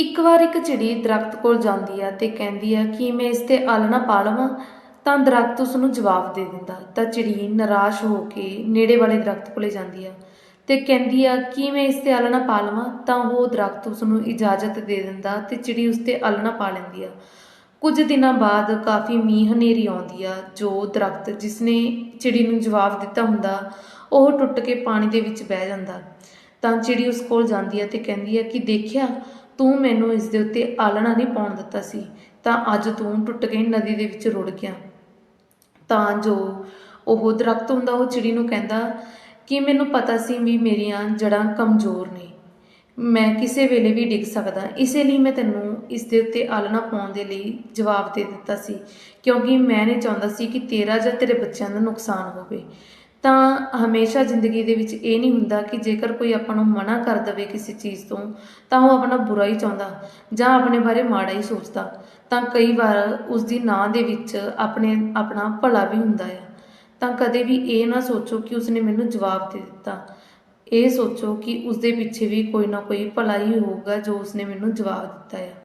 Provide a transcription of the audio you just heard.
ਇੱਕ ਵਾਰ ਇੱਕ ਚਿੜੀ ਦਰਖਤ ਕੋਲ ਜਾਂਦੀ ਆ ਤੇ ਕਹਿੰਦੀ ਆ ਕਿ ਮੈਂ ਇਸ ਤੇ ਆਲਣਾ ਪਾ ਲਵਾਂ, ਤਾਂ ਦਰਖਤ ਉਸ ਨੂੰ ਜਵਾਬ ਦੇ ਦਿੰਦਾ। ਤਾਂ ਚਿੜੀ ਨਿਰਾਸ਼ ਹੋ ਕੇ ਨੇੜੇ ਵਾਲੇ ਦਰਖਤ ਕੋਲੇ ਜਾਂਦੀ ਆ ਤੇ ਕਹਿੰਦੀ ਆ ਕਿ ਮੈਂ ਇਸ ਤੇ ਆਲਣਾ ਪਾ ਲਵਾਂ, ਤਾਂ ਉਹ ਦਰਖਤ ਉਸ ਨੂੰ ਇਜਾਜ਼ਤ ਦੇ ਦਿੰਦਾ ਤੇ ਚਿੜੀ ਉਸ ਤੇ ਆਲਣਾ ਪਾ ਲੈਂਦੀ ਆ ਕੁਝ ਦਿਨਾਂ ਬਾਅਦ ਕਾਫੀ ਮੀਂਹ ਹਨੇਰੀ ਆਉਂਦੀ ਆ ਜੋ ਦਰਖਤ ਜਿਸਨੇ ਚਿੜੀ ਨੂੰ ਜਵਾਬ ਦਿੱਤਾ ਹੁੰਦਾ, ਉਹ ਟੁੱਟ ਕੇ ਪਾਣੀ ਦੇ ਵਿੱਚ ਬਹਿ ਜਾਂਦਾ। ਤਾਂ ਚਿੜੀ ਉਸ ਕੋਲ ਜਾਂਦੀ ਆ ਤੇ ਕਹਿੰਦੀ ਆ ਕਿ ਦੇਖਿਆ ਤੂੰ ਮੈਨੂੰ ਇਸ ਦੇ ਉੱਤੇ ਆਲਣਾ ਨਹੀਂ ਪਾਉਣ ਦਿੱਤਾ ਸੀ, ਤਾਂ ਅੱਜ ਤੂੰ ਟੁੱਟ ਕੇ ਨਦੀ ਦੇ ਵਿੱਚ ਰੁੜ ਗਿਆ। ਤਾਂ ਜੋ ਉਹ ਦਰਖਤ ਹੁੰਦਾ, ਉਹ ਚਿੜੀ ਨੂੰ ਕਹਿੰਦਾ ਕਿ ਮੈਨੂੰ ਪਤਾ ਸੀ ਵੀ ਮੇਰੀਆਂ ਜੜਾਂ ਕਮਜ਼ੋਰ ਨੇ। ਮੈਂ ਕਿਸੇ ਵੇਲੇ ਵੀ ਡਿੱਗ ਸਕਦਾ। ਇਸੇ ਲਈ ਮੈਂ ਤੈਨੂੰ ਇਸ ਦੇ ਉੱਤੇ ਆਲਣਾ ਪਾਉਣ ਦੇ ਲਈ ਜਵਾਬ ਦੇ ਦਿੱਤਾ ਸੀ, ਕਿਉਂਕਿ ਮੈਂ ਨਹੀਂ ਚਾਹੁੰਦਾ ਸੀ ਕਿ ਤੇਰਾ ਜਾਂ ਤੇਰੇ ਬੱਚਿਆਂ ਦਾ ਨੁਕਸਾਨ ਹੋਵੇ। ਤਾਂ ਹਮੇਸ਼ਾ ਜ਼ਿੰਦਗੀ ਦੇ ਵਿੱਚ ਇਹ ਨਹੀਂ ਹੁੰਦਾ ਕਿ ਜੇਕਰ ਕੋਈ ਆਪਾਂ ਨੂੰ ਮਨਾ ਕਰ ਦਵੇ ਕਿਸੇ ਚੀਜ਼ ਤੋਂ, ਤਾਂ ਉਹ ਆਪਣਾ ਬੁਰਾ ਹੀ ਚਾਹੁੰਦਾ ਜਾਂ ਆਪਣੇ ਬਾਰੇ ਮਾੜਾ ਹੀ ਸੋਚਦਾ। ਤਾਂ ਕਈ ਵਾਰ ਉਸ ਦੀ ਨਾਂ ਦੇ ਵਿੱਚ ਆਪਣੇ, ਆਪਣਾ ਭਲਾ ਵੀ ਹੁੰਦਾ ਆ। ਤਾਂ ਕਦੇ ਵੀ ਇਹ ਨਾ ਸੋਚੋ ਕਿ ਉਸਨੇ ਮੈਨੂੰ ਜਵਾਬ ਦੇ ਦਿੱਤਾ। ਇਹ ਸੋਚੋ ਕਿ ਉਸ ਦੇ ਪਿੱਛੇ ਵੀ ਕੋਈ ਨਾ ਕੋਈ ਭਲਾ ਹੀ ਹੋਊਗਾ ਜੋ ਉਸਨੇ ਮੈਨੂੰ ਜਵਾਬ ਦਿੱਤਾ ਹੈ